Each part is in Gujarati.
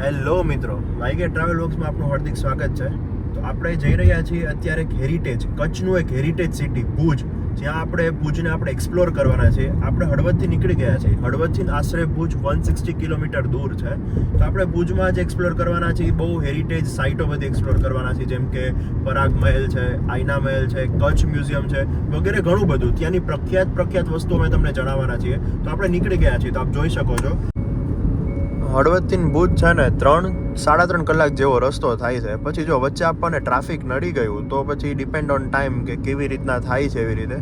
હેલો મિત્રો વાઈગે ટ્રાવેલ વર્ક્સમાં આપનું હાર્દિક સ્વાગત છે. તો આપણે જઈ રહ્યા છીએ અત્યારે એક હેરિટેજ કચ્છનું એક હેરિટેજ સિટી ભુજ, જ્યાં આપણે ભુજને આપણે એક્સપ્લોર કરવાના છે આપણે હળવદથી નીકળી ગયા છીએ. હળવદથી આશરે ભુજ વન સિક્સટી કિલોમીટર દૂર છે. તો આપણે ભુજમાં જ એક્સપ્લોર કરવાના છીએ. બહુ હેરિટેજ સાઇટો બધી એક્સપ્લોર કરવાના છે જેમ કે પરાગ મહેલ છે, આઈના મહેલ છે, કચ્છ મ્યુઝિયમ છે, વગેરે ઘણું બધું. ત્યાંની પ્રખ્યાત પ્રખ્યાત વસ્તુઓ અમે તમને જણાવવાના છીએ. તો આપણે નીકળી ગયા છીએ. તો આપ જોઈ શકો છો. હળવદથી ભુજ છે ને ત્રણ, સાડા ત્રણ કલાક જેવો રસ્તો થાય છે. પછી જો વચ્ચે આપણને ટ્રાફિક નડી ગયું, તો પછી ડિપેન્ડ ઓન ટાઈમ કે કેવી રીતના થાય છે એવી રીતે.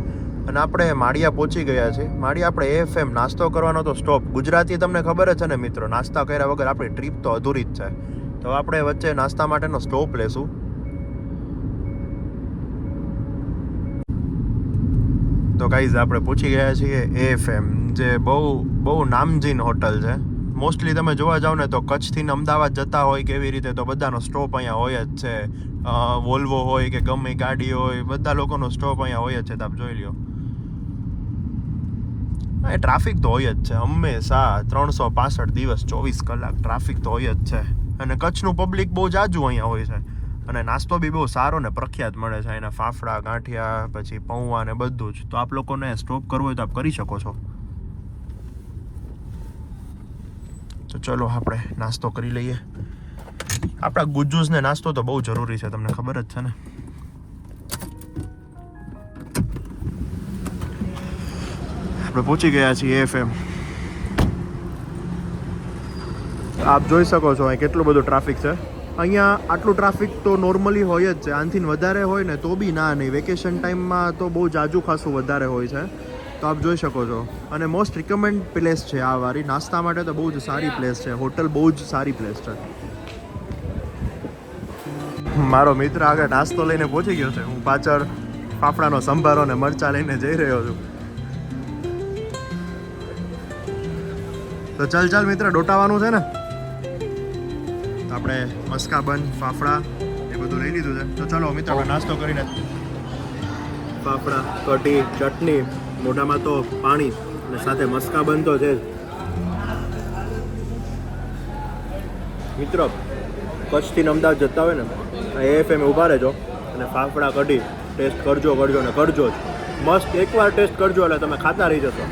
અને આપણે માળિયા પહોંચી ગયા છે માળિયા આપણે એફએમ નાસ્તો કરવાનો તો સ્ટોપ ગુજરાતી તમને ખબર જ છે ને મિત્રો, નાસ્તા કર્યા વગર આપણી ટ્રીપ તો અધૂરી જ છે. તો આપણે વચ્ચે નાસ્તા માટેનો સ્ટોપ લેશું. તો ગાઈઝ આપણે પૂછી ગયા છીએ એફએમ જે બહુ બહુ નામજીન હોટલ છે. મોસ્ટલી તમે જોવા જાઓ ને તો કચ્છથી અમદાવાદ જતા હોય કે એવી રીતે તો બધાનો સ્ટોપ અહીંયા હોય જ છે. વોલ્વો હોય કે ગમે ગાડી હોય, બધા લોકોનો સ્ટોપ અહીંયા હોય જ છે તમે જોઈ લ્યો. એ ટ્રાફિક તો હોય જ છે, હંમેશા ત્રણસો પાસઠ દિવસ ચોવીસ કલાક ટ્રાફિક તો હોય જ છે. અને કચ્છનું પબ્લિક બહુ જાજુ અહીંયા હોય છે. અને નાસ્તો બી બહુ સારો ને પ્રખ્યાત મળે છે, એના ફાફડા, ગાંઠિયા, પછી પૌવા ને બધું જ. તો આપ લોકોને સ્ટોપ કરવો હોય તો આપ કરી શકો છો. ચલો આપણે નાસ્તો કરી લઈએ. આપણા ગુજ્જુસને નાસ્તો તો બહુ જરૂરી છે, તમને ખબર જ છે ને? આપણે પહોંચી ગયા છીએ એફએમ આપ જોઈ શકો છો અહીં કેટલું બધું ટ્રાફિક છે. અહીંયા આટલું ટ્રાફિક તો નોર્મલી હોય જ છે. આનાથી વધારે હોય ને તો બી ના નહીં વેકેશન ટાઈમમાં તો બહુ જાજુ ખાસું વધારે હોય છે. તો આપ જોઈ શકો છો. અને મોસ્ટ રિકમેન્ડ પ્લેસ છે આ વારી નાસ્તા માટે તો બહુ જ સારી પ્લેસ છે. હોટલ બહુ જ સારી પ્લેસ છે. મારો મિત્ર આગળ નાસ્તો લઈને પહોંચી ગયો છે. હું પાછળ ફાફડાનો સંભારો ને મરચા લઈને જઈ રહ્યો છું. તો ચાલ ચાલ મિત્ર, ડોટાવાનું છે ને? આપણે મસ્કા બન, ફાફડા એ બધું લઈ લીધું છે. તો ચલો મિત્ર નાસ્તો કરીને ફાફડા, કઢી, ચટણી મોઢામાં તો પાણી અને સાથે મસ્કા બનતો છે. મિત્રો, કચ્છથી અમદાવાદ જતા હોય ને એએફએમ ઊભા રહેજો અને ફાફડા કઢી ટેસ્ટ કરજો કરજો ને કરજો જ. મસ્ત એકવાર ટેસ્ટ કરજો એટલે તમે ખાતા રહી જશો.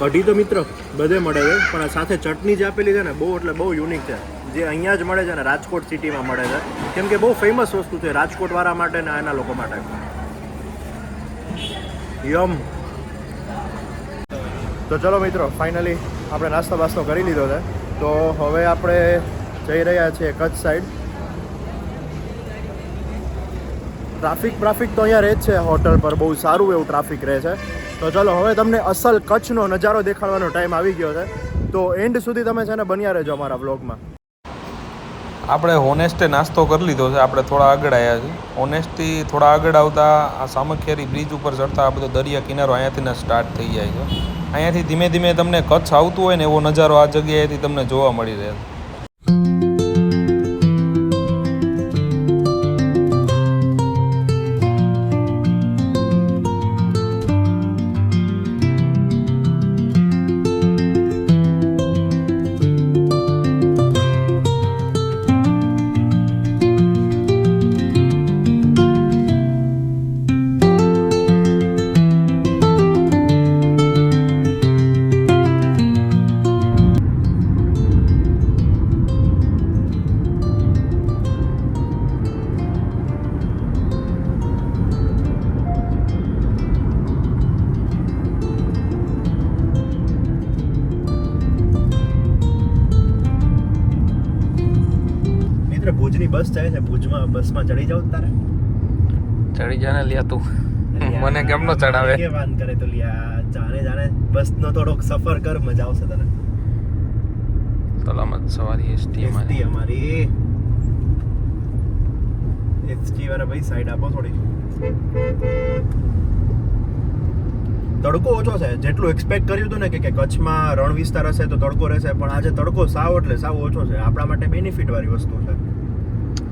કઢી તો મિત્ર બધે મળે છે, પણ સાથે ચટણી જે આપેલી છે ને, બહુ એટલે બહુ યુનિક છે. જે અહીંયા જ મળે છે ને, રાજકોટ સિટીમાં મળે છે. કેમ કે બહુ ફેમસ વસ્તુ છે રાજકોટવાળા માટે ને એના લોકો માટે. યમ. તો ચલો મિત્રો ફાઇનલી આપણે નાસ્તો બાસ્તો કરી લીધો છે. તો હવે આપણે જઈ રહ્યા છીએ કચ્છ સાઈડ ટ્રાફિક ટ્રાફિક તો અહીંયા રહે જ છે હોટલ પર, બહુ સારું એવું ટ્રાફિક રહે છે. તો ચલો, હવે તમને અસલ કચ્છનો નજારો દેખાડવાનો ટાઈમ આવી ગયો છે. તો એન્ડ સુધી તમે છે ને બન્યા રહેજો અમારા વ્લોગમાં આપણે હોનેસ્ટે નાસ્તો કરી લીધો છે. આપણે થોડા આગળ આવ્યા છીએ હોનેસ્ટથી થોડા આગળ આવતા આ સામખિયારી બ્રિજ ઉપર ચડતા આ બધો દરિયા કિનારો અહીંયાથી સ્ટાર્ટ થઈ જાય છે. અહીંયાથી ધીમે ધીમે તમને કચ્છ આવતું હોય ને એવો નજારો આ જગ્યાએથી તમને જોવા મળી રહે છે. મિત્ર ભુજની બસ જાય છે ભુજમાં બસમાં ચડી જાવ તારે? ચડી જાને લ્યા તું. મને કેમ નો ચડાવે? કે વાન કરે તો લિયા જાણે જાણે બસનો થોડોક સફર કર મજા આવશે તને. સલામત સવારી એસટી એસટી અમારી. એસટી વાળા ભાઈ સાઈડ આપો થોડી. તડકો ઓછો છે જેટલું એક્સપેક્ટ કર્યું હતું ને કે કે કચ્છમાં રણ વિસ્તાર હશે તો તડકો રહેશે પણ આજે તડકો સાવ એટલે સાવ ઓછો છે. આપણા માટે બેનિફિટ વાળી વસ્તુ છે.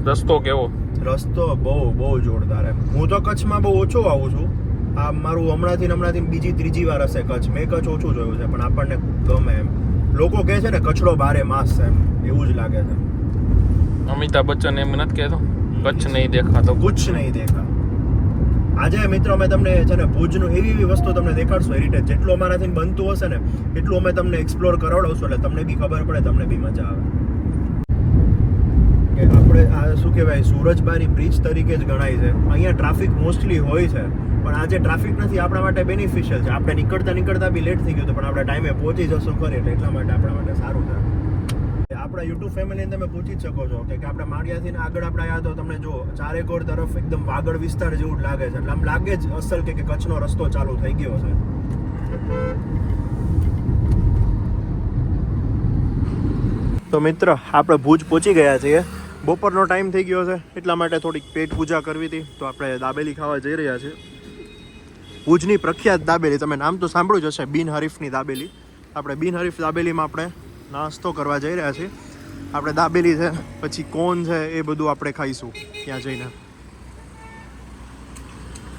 રસ્તો કેવો? રસ્તો બહુ બહુ જોરદાર એમ. હું તો કચ્છમાં બહુ ઓછો આવું છું. આ મારું હમણાંથી હમણાંથી બીજી ત્રીજી વાર હશે કચ્છ. મેં કચ્છ ઓછું જોયું છે પણ આપણને ગમે એમ. લોકો કહે છે ને કચરો બારે માસ છે એમ. એવું જ લાગે છે. અમિતાભ બચ્ચન એમ નથી કહેતો? કચ્છ નહીં દેખાતો. કુછ નહીં દેખા. આજે મિત્રો અમે તમને છે ને ભુજનું એવી એવી વસ્તુ તમને દેખાડશું હેરિટેજ જેટલું અમારાથી બનતું હશે ને એટલું અમે તમને એક્સપ્લોર કરાવડાવશું એટલે તમને બી ખબર પડે તમને બી મજા આવે. કે આપણે આ શું કહેવાય, સુરજબારી બ્રિજ તરીકે જ ગણાય છે. અહીંયા ટ્રાફિક મોસ્ટલી હોય છે, પણ આજે ટ્રાફિક નથી, આપણા માટે બેનિફિશિયલ છે. આપણે નીકળતા નીકળતા બી લેટ થઈ ગયું પણ આપણે ટાઈમે પહોંચી જશું ખરી, એટલે એટલા માટે આપણા માટે સારું છે. આપણા યુટ્યુબ ફેમિલીને તમે પૂછી જ શકો છો કે આપણે માળિયાથી આગળ આપણે આવ્યા તો તમને જો ચારેકોર તરફ એકદમ વાગડ વિસ્તાર જેવું જ લાગે છે. એટલે આમ લાગે જ અસલ કે કચ્છનો રસ્તો ચાલુ થઈ ગયો છે. તો મિત્ર, આપણે ભુજ પહોંચી ગયા છીએ. બપોરનો ટાઈમ થઈ ગયો છે, એટલા માટે થોડીક પેટ પૂજા કરવી હતી. તો આપણે દાબેલી ખાવા જઈ રહ્યા છીએ. ભુજની પ્રખ્યાત દાબેલી, તમે નામ તો સાંભળ્યું જ હશે બિનહરીફની દાબેલી. આપણે બિનહરીફ દાબેલીમાં આપણે નાસ્તો કરવા જઈ રહ્યા છીએ. આપણે દાબેલી છે, પછી કોન છે, એ બધું આપણે ખાઈશું, ત્યાં જઈને.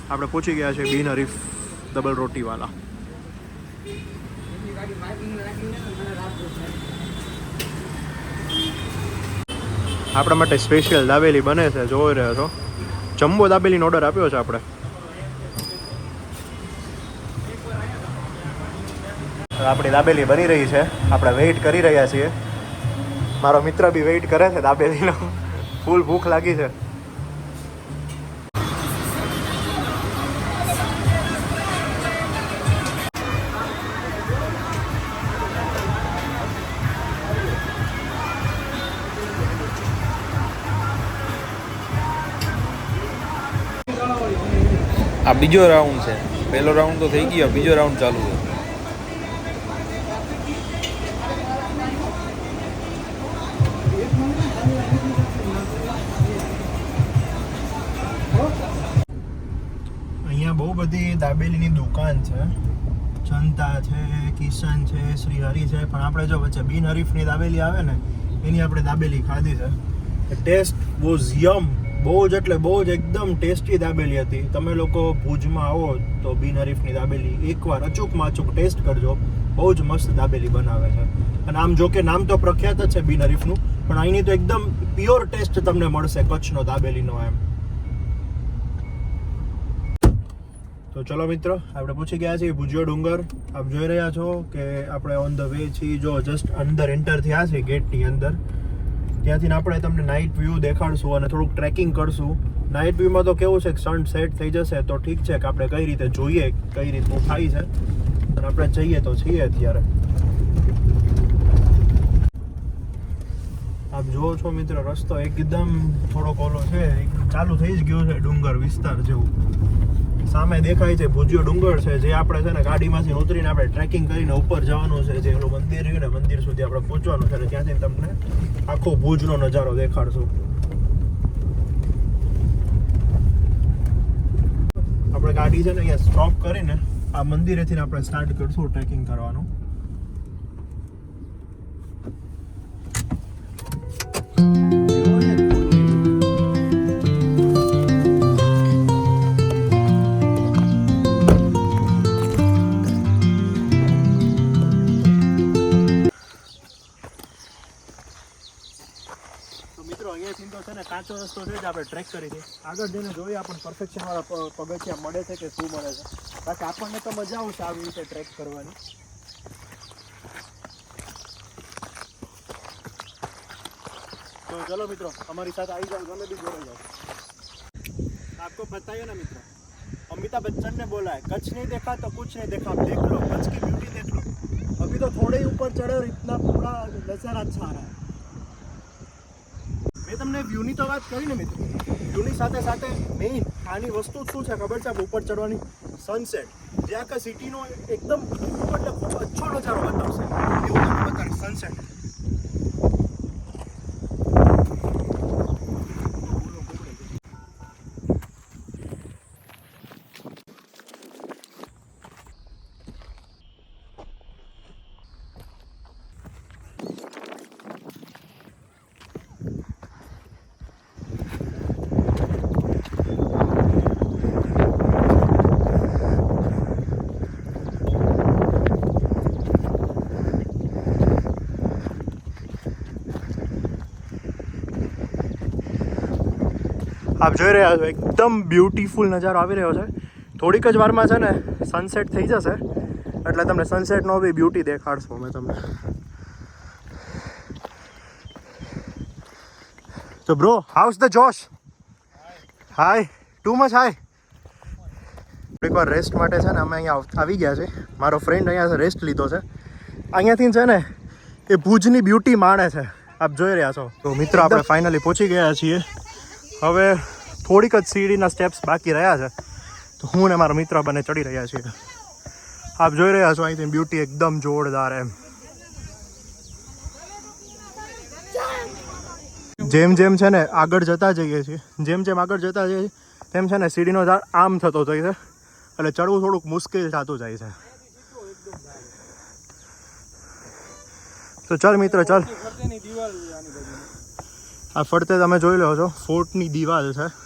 આપણે પહોંચી ગયા છે બિનહરીફ ડબલ રોટીવાલા. આપણા માટે સ્પેશિયલ દાબેલી બને છે, જોઈ રહ્યો છો. જમ્બો દાબેલીનો ઓર્ડર આપ્યો છે આપણે. આપણી દાબેલી બની રહી છે. આપણે વેઇટ કરી રહ્યા છીએ. મારો મિત્ર બી વેઇટ કરે છે દાબેલીનો. ફૂલ ભૂખ લાગી છે. આ બીજો રાઉન્ડ છે. પહેલો રાઉન્ડ તો થઈ ગયો, બીજો રાઉન્ડ ચાલુ છે. અહીંયા બહુ બધી દાબેલીની દુકાન છે. જનતા છે, કિશન છે, શ્રી હરિ છે. પણ આપણે જો વચ્ચે બિન હરીફની દાબેલી આવે ને, એની આપણે દાબેલી ખાધી છે. ટેસ્ટ વોઝ યમ બહુ જ એટલે બહુ જ એકદમ ટેસ્ટી દાબેલી હતી. તમે લોકો ભુજમાં આવો તો બિન હરીફની દાબેલી એકવાર અચૂકમાં અચૂક ટેસ્ટ કરજો. બહુ જ મસ્ત દાબેલી બનાવે છે. અને આમ જોકે નામ તો પ્રખ્યાત જ છે બિન હરીફનું, પણ અહીંની તો એકદમ પ્યોર ટેસ્ટ તમને મળશે કચ્છનો દાબેલીનો એમ. તો ચલો મિત્રો, આપણે પૂછી ગયા છીએ ભુજિયો ડુંગર. આપ જોઈ રહ્યા છો કે આપણે ઓન ધ વે છીએ, જો જસ્ટ અંદર એન્ટર થયા છે ગેટની અંદર. ત્યાંથી આપણે તમને નાઇટ વ્યૂ દેખાડશું અને થોડુંક ટ્રેકિંગ કરશું. નાઇટ વ્યૂમાં તો કેવું છે કે સન સેટ થઈ જશે, તો ઠીક છે કે આપણે કઈ રીતે જોઈએ, કઈ રીતનું થાય છે. અને આપણે જઈએ તો છીએ અત્યારે. આપ જુઓ છો મિત્ર, રસ્તો એકદમ થોડોક ઓલો છે ચાલુ થઈ જ ગયો છે ડુંગર વિસ્તાર જેવું. સામે દેખાય છે ભુજિયો ડુંગર છે, જે આપણે છે ને ગાડીમાંથી ઉતરીને આપણે ટ્રેકિંગ કરીને ઉપર જવાનું છે, જે એનું મંદિર રહ્યું ને, મંદિર સુધી આપણે પહોંચવાનું છે ત્યાંથી તમને આખો ભુજનો નજારો દેખાડશું. આપણે ગાડી છે ને અહીંયા સ્ટોપ કરીને આ મંદિરેથી આપણે સ્ટાર્ટ કરશું ટ્રેકિંગ કરવાનું. તો ટ્રેક કરી છે આગળ જઈને જોઈએ આપણને પરફેક્શન વાળા પ- પગથિયા મળે છે કે શું મળે છે બાકી આપણને તો મજા આવશે આવી રીતે ટ્રેક કરવાની તો ચલો મિત્રો અમારી સાથે આવી જાઓ તમે બી જોડે જાઓ आपको पता है ना मित्रों अमिताभ बच्चन ने बोला है कच्छ नहीं देखा तो कुछ नहीं देखा आप देख लो कच्छ की ब्यूटी देख लो अभी तो थोड़े ही ऊपर चढ़े और इतना पूरा नजारा अच्छा आ रहा है મેં તમને વ્યૂની તો વાત કરી ને મિત્રો. વ્યૂની સાથે સાથે મેઇન આની વસ્તુ શું છે ખબર છે? ઉપર ચડવાની સનસેટ જે આખા સિટીનો એકદમ એટલે ખૂબ અચ્છો નજારો બતાવશે. એવું તમને બતાવીશ સનસેટ આપ જોઈ રહ્યા છો એકદમ બ્યુટીફુલ નજારો આવી રહ્યો છે. થોડીક જ વારમાં છે ને સનસેટ થઈ જશે. એટલે તમને સનસેટનો બી બ્યુટી દેખાડશો અમે તમને. તો bro how's the josh high too much high એકવાર રેસ્ટ માટે છે ને અમે અહીંયા આવી ગયા છે મારો ફ્રેન્ડ અહીંયા રેસ્ટ લીધો છે. અહીંયાથી છે ને એ ભુજની બ્યુટી માણે છે. આપ જોઈ રહ્યા છો. તો મિત્રો આપણે ફાઇનલી પહોંચી ગયા છીએ. હવે થોડીક જ સીડીના સ્ટેપ્સ બાકી રહ્યા છે. તો હું ને મારા મિત્ર બંને ચડી રહ્યા છીએ. આપ જોઈ રહ્યા છો અહીંથી બ્યુટી એકદમ જોરદાર એમ. જેમ જેમ છે ને આગળ જતા જઈએ છીએ, જેમ જેમ આગળ જતા જઈએ છીએ, તેમ છે ને સીડીનો ઝાડ આમ થતો જાય છે. એટલે ચડવું થોડુંક મુશ્કેલ થતું જાય છે. તો ચાલ મિત્ર, ચાલ. આ ફરતે તમે જોઈ લો છો, ફોર્ટની દિવાલ છે.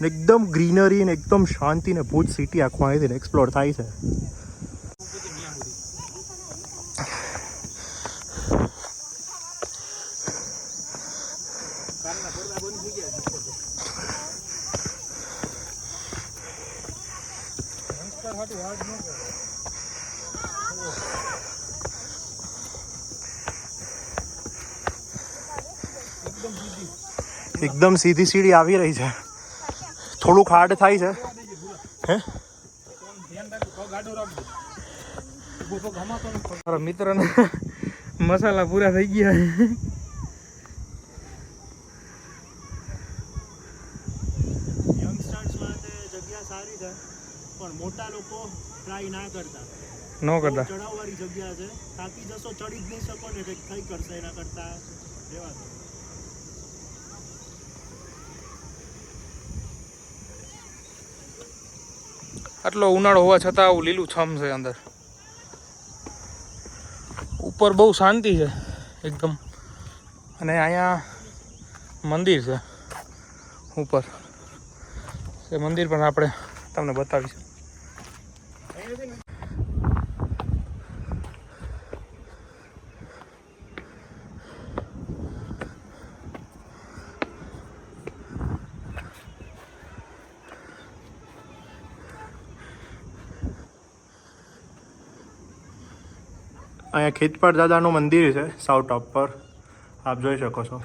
ને એકદમ ગ્રીનરી ને એકદમ શાંતિ ને ભુજ સિટી આખું અહીંથી એક્સપ્લોર થાય છે. એકદમ સીધી સીડી આવી રહી છે. થોડુંક હાર્ડ થાય છે. હે? મારા મિત્રને મસાલા પૂરા થઈ ગયા યંગસ્ટર્સ જગ્યા સારી છે પણ મોટા લોકો ટ્રાય ના કરતા. ન કરતા. ચડાવવાળી જગ્યા છે. થાકી જશો ચડી જ નહીં શકો ને કંઈક થઈ કરશે એના કરતા રહેવા આટલો ઉનાળો હોવા છતાં આવું લીલું છમ છે અંદર. ઉપર બહુ શાંતિ છે, એકદમ. અને અહીંયા મંદિર છે, ઉપર. એ મંદિર પણ આપણે તમને બતાવીશું. અહીંયા ખેતપાળ દાદાનું મંદિર છે સાઉથ ટોપ પર. આપ જોઈ શકો છો.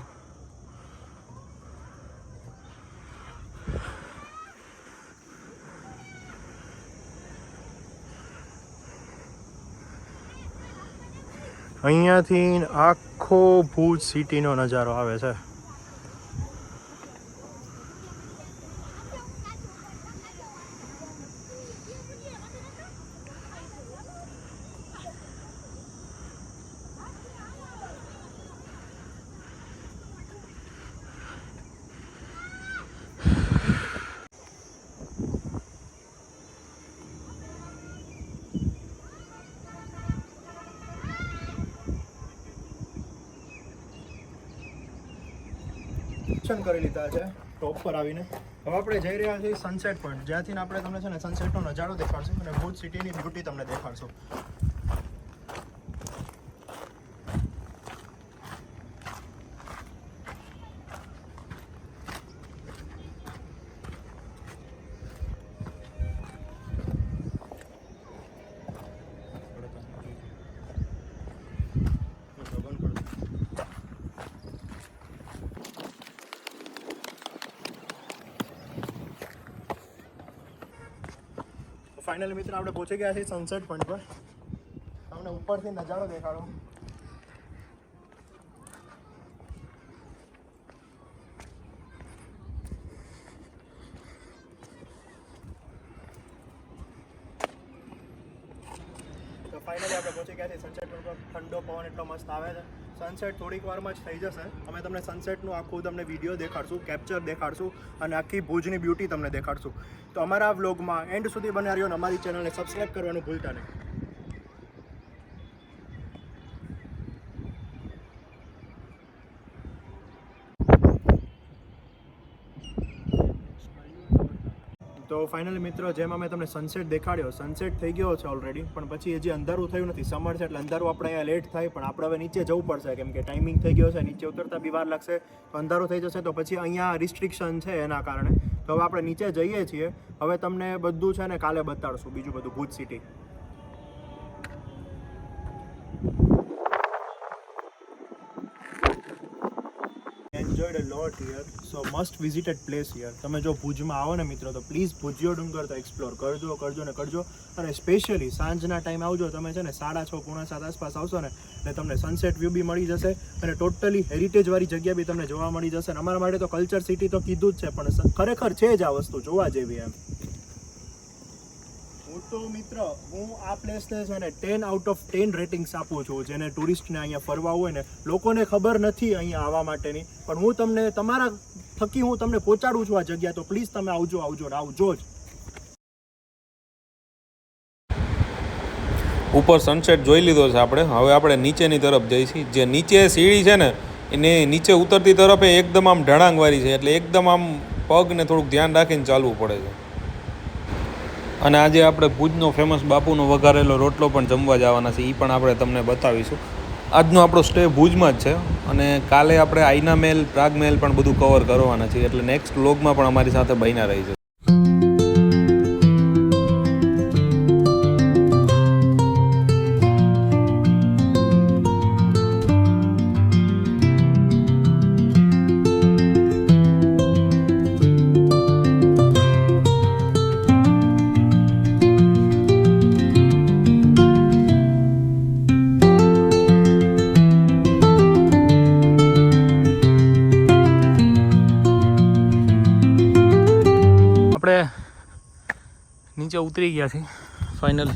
અહીંયાથી આખો ભુજ સિટીનો નજારો આવે છે. દર્શન કરી લીધા છે ટોપ પર આવીને. હવે આપણે જઈ રહ્યા છીએ સનસેટ પોઈન્ટ જ્યાંથી આપણે તમને છે ને સનસેટનો નજારો દેખાડશું અને ભુજ સિટીની બ્યુટી તમને દેખાડશું. ફાઇનલી મિત્ર, આપણે પહોંચી ગયા છીએ સનસેટ પોઈન્ટ પર. તમને ઉપરથી નજારો દેખાડો. તો ફાઇનલી આપણે પહોંચી ગયા છીએ સનસેટ પોઈન્ટ પર. ઠંડો પવન એટલો મસ્ત આવે છે. સનસેટ થોડીક વારમાં જ થઈ જશે. અમે તમને સનસેટનું આખું તમને વીડિયો દેખાડશું કેપ્ચર દેખાડશું અને આખી ભુજની બ્યુટી તમને દેખાડશું. તો અમારા વ્લોગમાં એન્ડ સુધી બન્યા રહ્યો અને અમારી ચેનલને સબસ્ક્રાઈબ કરવાનું ભૂલતા નહીં. તો ફાઇનલી મિત્રો, જેમ અમે તમને સનસેટ દેખાડ્યો સનસેટ થઈ ગયો છે ઓલરેડી પણ પછી હજી અંધારું થયું નથી સમર છે એટલે અંધારું આપણે અહીંયા લેટ થાય, પણ આપણે હવે નીચે જવું પડશે, કેમ કે ટાઈમિંગ થઈ ગયો છે, નીચે ઉતરતા બી વાર લાગશે, તો અંધારું થઈ જશે, તો પછી અહીંયા રિસ્ટ્રિક્શન છે એના કારણે. તો હવે આપણે નીચે જઈએ છીએ. હવે તમને બધું છે ને કાલે બતાડશું, બીજું બધું Bhuj city lot here so must visited place here તમે જો ભુજમાં આવો ને મિત્રો, તો પ્લીઝ ભુજિયો ડુંગર તો એક્સપ્લોર કરજો કરજો ને કરજો. અને સ્પેશિયલી સાંજના ટાઈમ આવજો, તમે છે ને સાડા છ, પૂણા સાત આસપાસ આવશો ને, એટલે તમને સનસેટ વ્યૂ બી મળી જશે અને ટોટલી હેરિટેજવાળી જગ્યા બી તમને જોવા મળી જશે. અને અમારા માટે તો કલ્ચર સિટી તો કીધું જ છે, પણ ખરેખર છે જ આ વસ્તુ, જોવા જેવી એમ. તો મિત્ર, હું આ પ્લેસને છે ને ten out of ten ratings આપું છું, જેને ટુરિસ્ટને અહીંયા ફરવા હોય ને, લોકોને ખબર નથી અહીંયા આવવા માટેની. પણ હું તમને તમારા થકી હું તમને પહોંચાડું છું આ જગ્યા, તો પ્લીઝ તમે આવજો આવજો ને આવજો જ. ઉપર સનસેટ જોઈ લીધો છે આપણે. હવે આપણે નીચેની તરફ જઈશું. જે નીચે સીડી છે ને, એને નીચે ઉતરતી તરફે એકદમ આમ ઢળાંગવાળી છે, એટલે એકદમ આમ પગને થોડુંક ધ્યાન રાખીને ચાલવું પડે છે. અને આજે આપણે ભુજનો ફેમસ બાપુનો વઘારેલો રોટલો પણ જમવા જવાના છે એ પણ આપણે તમને બતાવીશું. આજનો આપણો સ્ટે ભુજમાં જ છે અને કાલે આપણે આઈના મહેલ પ્રાગ મહેલ પણ બધું કવર કરવાના છે એટલે નેક્સ્ટ વ્લોગમાં પણ અમારી સાથે બન્યા રહી છે નીચે ઉતરી ગયા છે. ફાઇનલ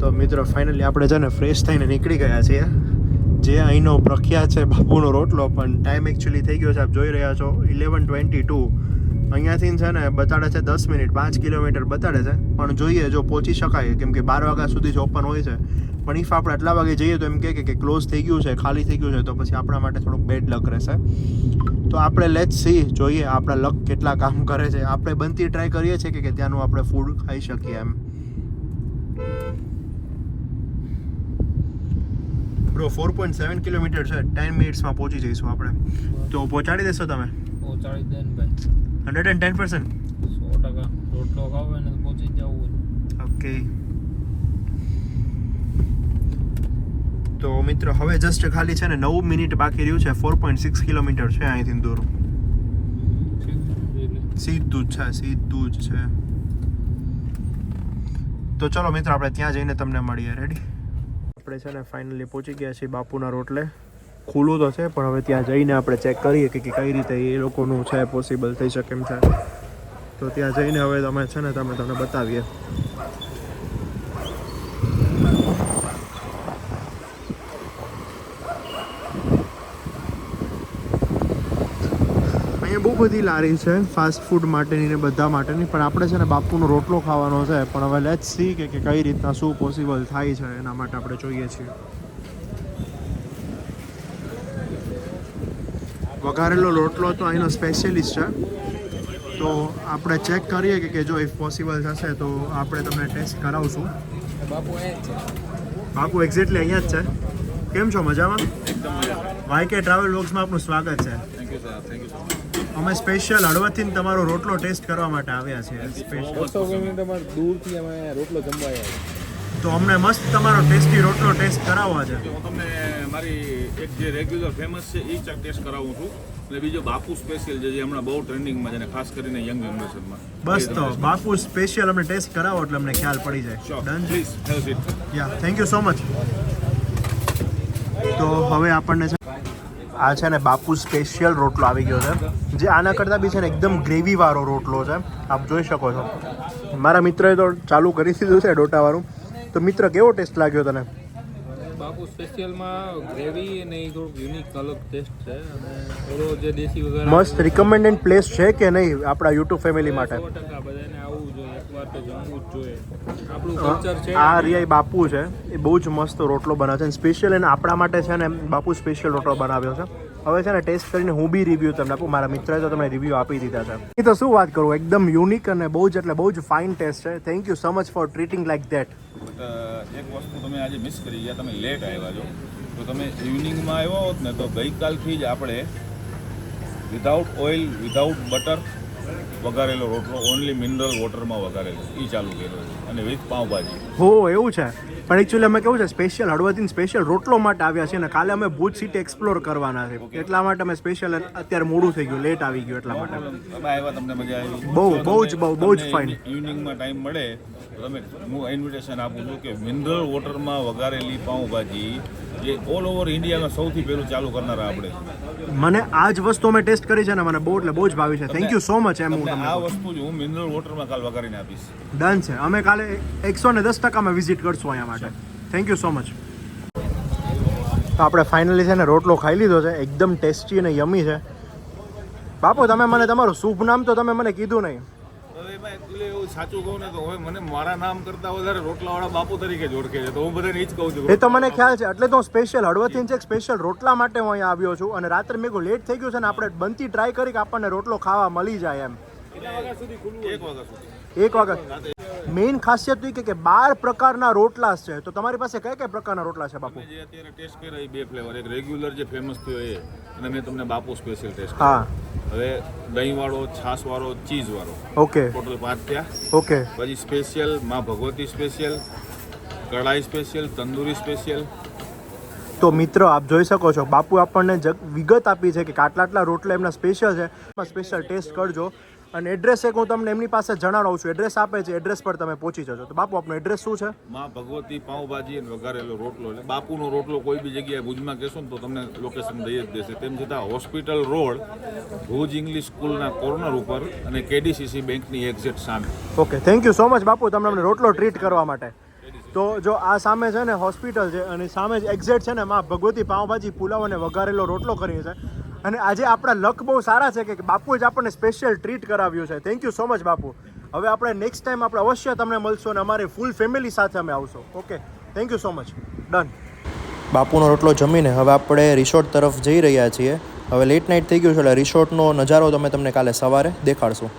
તો મિત્રો ફાઇનલી આપણે છે ને ફ્રેશ થઈને નીકળી ગયા છીએ. જે અહીંનો પ્રખ્યાત છે બાપુનો રોટલો, પણ ટાઈમ એકચ્યુઅલી થઈ ગયો છે, આપ જોઈ રહ્યા છો ઇલેવન ટ્વેન્ટી ટુ અહીંયાથી છે ને બતાડે છે દસ મિનિટ, પાંચ કિલોમીટર બતાડે છે. પણ જોઈએ જો પહોંચી શકાય, કેમ કે બાર વાગ્યા સુધી જ ઓપન હોય છે. પણ ઇફ આપણે આટલા વાગે જઈએ તો એમ કહે કે ક્લોઝ થઈ ગયું છે, ખાલી થઈ ગયું છે, તો પછી આપણા માટે થોડુંક બેડ લક રહેશે. તો આપણે લેટ સી જોઈએ આપણા લક કેટલા કામ કરે છે. આપણે બનતી ટ્રાય કરીએ છીએ કે ત્યાંનું આપણે ફૂડ ખાઈ શકીએ એમ. Bro four point seven kilometre છે. ટેન મિનિટ્સમાં પહોંચી જઈશું આપણે. તો પહોંચાડી દેશો તમે? પહોંચાડી દે ને ભાઈ. Hundred and ten percent? સો ટકા રોટલો ખાવ એને પહોંચી જવું ઓકે. તો મિત્રો હવે જસ્ટ ખાલી છે ને નવ મિનિટ બાકી રહ્યું છે. ફોર પોઈન્ટ સિક્સ કિલોમીટર છે અહીંથી દૂર. સીધું જ છે સીધું જ છે. તો ચલો મિત્રો આપણે ત્યાં જઈને તમને મળીએ. રેડી આપણે છે ને ફાઇનલી પહોંચી ગયા છીએ બાપુના રોટલે. ખુલ્લું તો છે, પણ હવે ત્યાં જઈને આપણે ચેક કરીએ કે કઈ રીતે એ લોકોનું છે પોસિબલ થઈ શકે એમ છે તો ત્યાં જઈને હવે તમે છે ને, તમે તમને બતાવીએ. અહીંયા બહુ બધી લારી છે ફાસ્ટ ફૂડ માટેની ને બધા માટેની, પણ આપણે છે ને, બાપુનો રોટલો ખાવાનો છે, પણ હવે લેટ સી કે કઈ રીતના શું પોસિબલ થાય છે, એના માટે આપણે જોઈએ છીએ. વઘારેલો રોટલો તો અહીંનો સ્પેશિયલિસ્ટ છે. તો આપણે ચેક કરીએ કે કે જો ઇફ પોસિબલ થશે તો આપણે તમને ટેસ્ટ કરાવશું. બાપુ એક્ઝેક્ટલી અહીંયા જ છે. કેમ છો? મજામાં? વાય કે ટ્રાવેલ વર્ક્સમાં આપનું સ્વાગત છે. અમે સ્પેશિયલ હળવદથી તમારો રોટલો ટેસ્ટ કરવા માટે આવ્યા છીએ. સ્પેશિયલ દૂરથી અમે રોટલો જમવા આવ્યા તો અમને મસ્ત તમારો ટેસ્ટી રોટલો ટેસ્ટ કરાવવા છે. હું તમને મારી એક જે રેગ્યુલર ફેમસ છે એ ચા ટેસ્ટ કરાવું છું. અને બીજો બાપુ સ્પેશિયલ જે હમણાં બહુ ટ્રેન્ડિંગમાં છે ખાસ કરીને યંગ જનરેશનમાં બસ તો બાપુ સ્પેશિયલ અમને ટેસ્ટ કરાવો એટલે અમને ખ્યાલ પડી જાય. Done please have it ya thank you so much તો હવે આપણને આ છે ને બાપુ સ્પેશિયલ રોટલો આવી ગયો છે. જે આના કરતાં બી છે ને એકદમ ગ્રેવીવાળો રોટલો છે. આપ જોઈ શકો છો. મારા મિત્રએ તો ચાલુ કરી દીધું છે ડોટાવાળું. તો મિત્ર કેવો ટેસ્ટ લાગ્યો તને? બાપુ સ્પેશિયલમાં ગ્રેવી અને એ થોડુંક યુનિક અલગ ટેસ્ટ છે. અને થોડો જે દેશી વગર મસ્ત રિકમેન્ડેડ પ્લેસ છે કે નહીં આપણા યુટ્યુબ ફેમિલી માટે? સો ટકા બધાને આવવું જોઈએ એકવાર તો જમવું જ જોઈએ. આપણું કલ્ચર છે. આ રિયાઈ બાપુ છે. એ બહુ જ મસ્ત રોટલો બનાવે છે સ્પેશિયલ એને આપણા માટે છે ને બાપુ સ્પેશિયલ રોટલો બનાવ્યો છે. હવે છે ને ટેસ્ટ કરીને હું બી રિવ્યૂ તમને આપું. મારા મિત્રએ તો તમને રિવ્યૂ આપી દીધા છે. એ તો શું વાત કરું? એકદમ યુનિક અને બહુ જ એટલે બહુ જ ફાઇન ટેસ્ટ છે. Thank you so much for treating like that એક વસ્તુ તમે આજે મિસ કરી ગયા. તમે લેટ આવ્યા છો. તો તમે ઇવનિંગમાં આવ્યા હોત ને તો ગઈકાલથી જ આપણે વિધાઉટ ઓઇલ વિધાઉટ બટર વઘારેલો રોટલો ઓનલી મિનરલ વોટરમાં વઘારેલો. એ ચાલુ કર્યો અને વિથ પાઉંભાજી. હો એવું છે? પણ એકચ્યુઅલી અમે કેવું છે? સ્પેશિયલ હળવદીન સ્પેશિયલ રોટલો માટે આવ્યા છીએ અને કાલે અમે ભુજ સિટી એક્સપ્લોર કરવાના છે. એટલા માટે અમે સ્પેશિયલ અત્યારે મોડું થઈ ગયું લેટ આવી ગયું એટલા માટે. બહુ, બહુ જ બહુ, બહુ જ ફાઇન ઇવનિંગમાં ટાઈમ મળે તમે હું ઇન્વિટેશન આપું છું કે મિનરલ વોટરમાં વઘારેલી પાઉંભાજી જે ઓલ ઓવર ઇન્ડિયામાં સૌથી પહેલું ચાલુ કરનારા આપણે. મને આ જ વસ્તુ અમે ટેસ્ટ કરી છે ને મને બહુ એટલે બહુ જ ભાવી છે. થેન્ક યુ સો મચ એમ હું તમને આ વસ્તુ જ હું મિનરલ વોટરમાં કાલ વઘારીને આપીશ. ડન છે. અમે કાલે એકસો ને દસ ટકા વિઝિટ કરશું અહીંયા માટે થેન્ક યુ સો મચ આપણે ફાઇનલી છે ને રોટલો ખાઈ લીધો છે. એકદમ ટેસ્ટી અને યમી છે. બાપુ તમે મને તમારું શુભ નામ તો તમે મને કીધું નહીં. એવું સાચું કહું ને તો હવે મને મારા નામ કરતા વધારે રોટલાવાળા બાપુ તરીકે જ ઓળખે છે. તો હું બધાને જ કહું છું. એ તો મને ખ્યાલ છે. એટલે તો હું સ્પેશિયલ હળવદથી છે સ્પેશિયલ રોટલા માટે હું અહીંયા આવ્યો છું. અને રાત્રે મેં લેટ થઈ ગયું છે ને આપણે બનતી ટ્રાય કરી કે આપણને રોટલો ખાવા મળી જાય એમ. એક વાગ્યા સુધી. એક વખત મેઇન ખાસિયત એ કે- કે બાર પ્રકારના રોટલા છે. તો તમારી પાસે કયા કયા પ્રકારના રોટલા છે બાપુ? જે અત્યારે ટેસ્ટ કર્યા એ બે ફ્લેવર એક રેગ્યુલર જે ફેમસ થયો એ અને મેં તમને બાપુ સ્પેશિયલ ટેસ્ટ હા. હવે દહીંવાળો ચીઝ ચીઝવાળો. ઓકે. ટોટલ પાંચ થયા. ઓકે. પછી સ્પેશિયલમાં Bhagwati special kadai special tandoori special તો મિત્રો આપ જોઈ શકો છો બાપુ આપણને જગ વિગત આપી છે કે આટલા આટલા રોટલા એમના સ્પેશિયલ છે. સ્પેશિયલ ટેસ્ટ કરજો. અને એડ્રેસ એક હું તમને એમની પાસે જણાવું છું. એડ્રેસ આપે છે એડ્રેસ પર તમે પહોંચી જજો. તો બાપુ આપનો એડ્રેસ શું છે? માં ભગવતી પાઉંભાજી અને વઘારેલો રોટલો એટલે બાપુનો રોટલો કોઈ બી જગ્યાએ ભુજમાં કહેશો ને તો તમને લોકેશન દઈ જ દેશે. તેમ છતાં હોસ્પિટલ રોડ ભુજ ઇંગ્લિશ સ્કૂલના કોર્નર ઉપર અને કેડીસીસી બેંકની એક્ઝેક્ટ સામે. Okay thank you so much બાપુ તમને અમને રોટલો ટ્રીટ કરવા માટે. તો જો આ સામે છે ને હોસ્પિટલ છે અને સામે જ એક્ઝેક્ટ છે ને માં ભગવતી પાઉંભાજી પુલાવ અને વઘારેલો રોટલો કરીએ છે અને આજે આપણા લક બહુ સારા છે કે બાપુએ જ આપણને સ્પેશિયલ ટ્રીટ કરાવ્યું છે. થેન્ક યુ સો મચ બાપુ. હવે આપણે નેક્સ્ટ ટાઈમ આપણે અવશ્ય તમને મળશું અને અમારી ફૂલ ફેમિલી સાથે અમે આવશો. Okay thank you so much done બાપુનો રોટલો જમીને હવે આપણે રિસોર્ટ તરફ જઈ રહ્યા છીએ. હવે લેટ નાઇટ થઈ ગયું છે એટલે રિસોર્ટનો નજારો તમે તમને કાલે સવારે દેખાડશું.